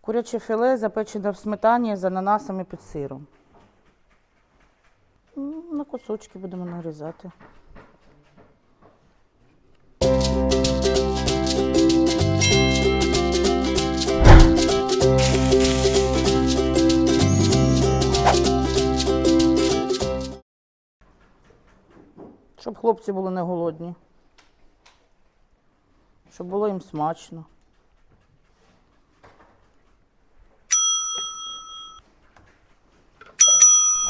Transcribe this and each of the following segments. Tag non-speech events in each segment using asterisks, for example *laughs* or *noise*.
Куряче філе запечене в сметані з ананасами під сиром. На кусочки будемо нарізати. Щоб хлопці були не голодні. Щоб було їм смачно.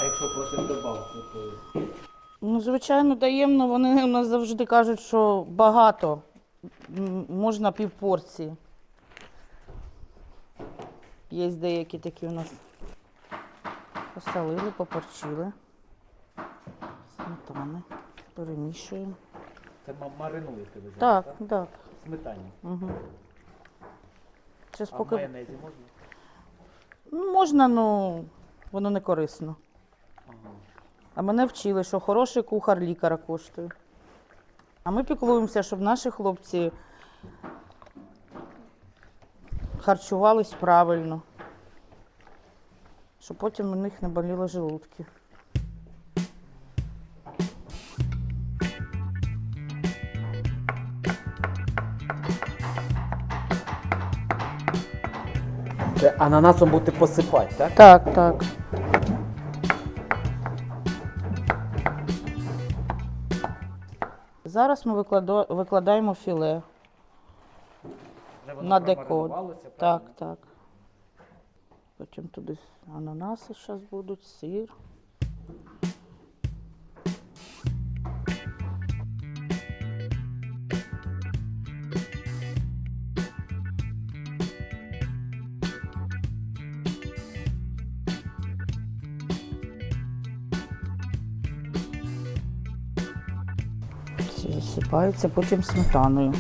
А якщо просимо добавку, то Ну, звичайно, але вони у нас завжди кажуть, що багато. М, Можна півпорції. Є деякі такі у нас. Посолили, попорчили. Сметани. Перемішуємо. це ма- маринуєте ви зараз, Так, так. В Сметані. Угу. Зараз А в поки. майонезі можна? Ну, можна, ну воно не корисно. А мене вчили, що хороший кухар лікаря коштує. А ми піклуємося, щоб наші хлопці харчувались правильно, щоб потім у них не боліли желудки. Це ананасом будете посипати, так? Так, так. Зараз ми викладаємо філе. Воно На декор. Так, так. Потім туди ананаси зараз будуть, сир. Засипаються потім сметаною.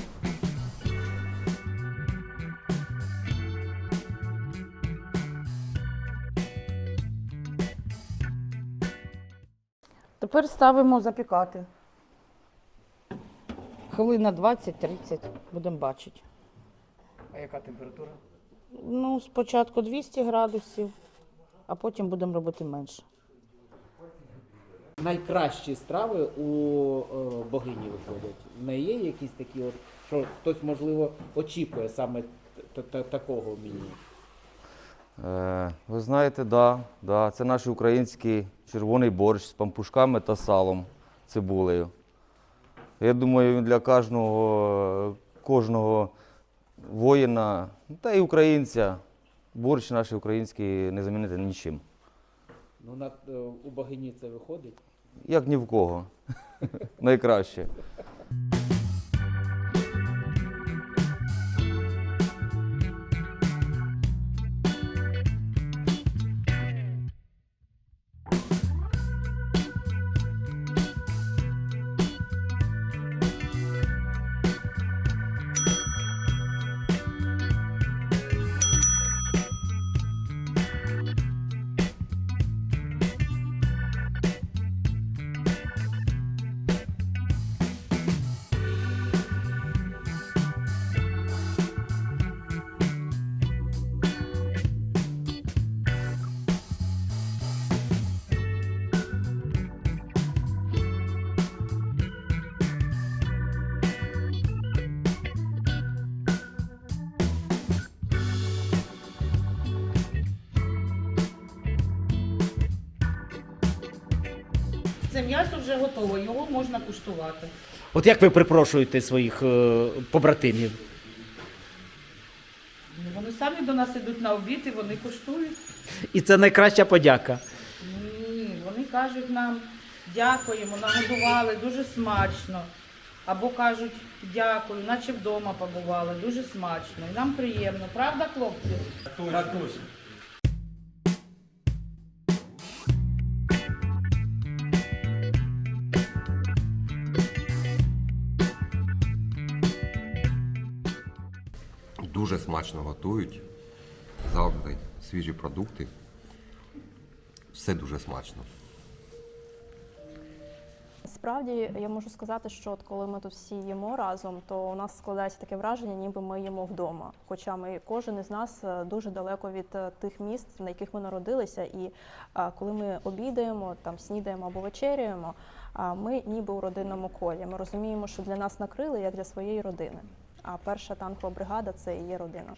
Тепер ставимо запікати. Хвилина 20-30 будемо бачити. А яка температура? Ну, спочатку 200 градусів, а потім будемо робити менше. Найкращі страви у е, богині виходять. В неї є якісь такі, от, що хтось, можливо, очікує саме такого мені. Е, ви знаєте, да, да, це наш український червоний борщ з пампушками та салом, цибулею. Я думаю, він для кожного, кожного воїна, та й українця, борщ наш український не замінити нічим. Ну, на, е, у богині це виходить. Як ні в кого. *laughs* Найкраще. Це м'ясо вже готове, його можна куштувати. От як ви припрошуєте своїх е, побратимів? Ну, Вони самі до нас йдуть на обід і вони куштують. І це найкраща подяка. Ні, вони кажуть нам дякуємо, нагодували дуже смачно. Або кажуть дякую, наче вдома побували, дуже смачно. І нам приємно, правда, хлопці? Дуже смачно готують. Завжди свіжі продукти. Все дуже смачно. Насправді я можу сказати, що от коли ми тут всі їмо разом, то у нас складається таке враження, ніби ми їмо вдома. Хоча ми кожен із нас е, дуже далеко від е, тих міст, на яких ми народилися. І а, коли ми обідаємо, там снідаємо або вечеряємо, ми ніби у родинному колі. Ми розуміємо, що для нас накрили як для своєї родини. А перша танкова бригада це і є родина.